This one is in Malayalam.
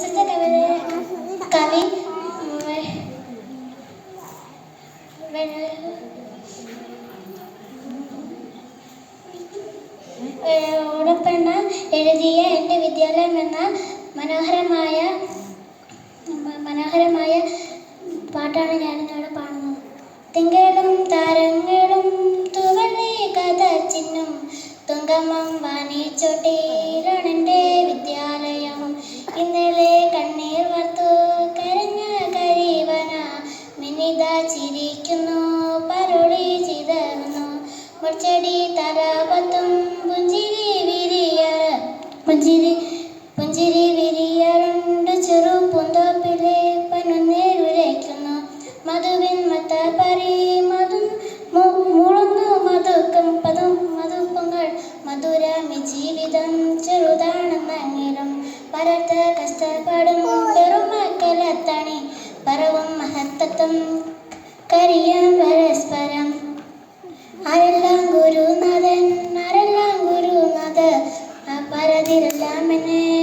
പ്രശസ്ത കവി കവി ഓടപ്പണ്ണ എഴുതിയ എന്റെ വിദ്യാലയം എന്ന മനോഹരമായ മനോഹരമായ പാട്ടാണ് ഞാനിന്നിവിടെ പാടുന്നത്. തിങ്കളും താരങ്ങളും തുവളി കഥ ചിഹ്നം തുങ്കമം വാനിച്ചോട്ടേലാണ് എന്റെ വിദ്യാലയം. ചിരിക്കുന്നു പരുളി ചിതറുന്നു. മുച്ചടി തലപത്തും പുഞ്ചിരി വിരിയറ് പുഞ്ചിരി പുഞ്ചിരി വിരിയറുണ്ട്. ചെറു പൂന്തോപ്പിലെ പനുനേരുരയ്ക്കുന്നു മധുവിൻ മത്തപ്പരി മധു മുഴുന്നു മധുക്കം പദം മധുപ്പങ്ങൾ മധുരമി ജീവിതം ചെറുതാണെന്നെങ്കിലും പരത്ത കഷ്ടപ്പെടും പെറുമക്കലത്തണി പരവും മഹത്തത്വം ആരെല്ലാം ഗുരുനാഥൻ ആരെല്ലാം ഗുരുനാഥ് പരതിരെല്ലാം എന്നെ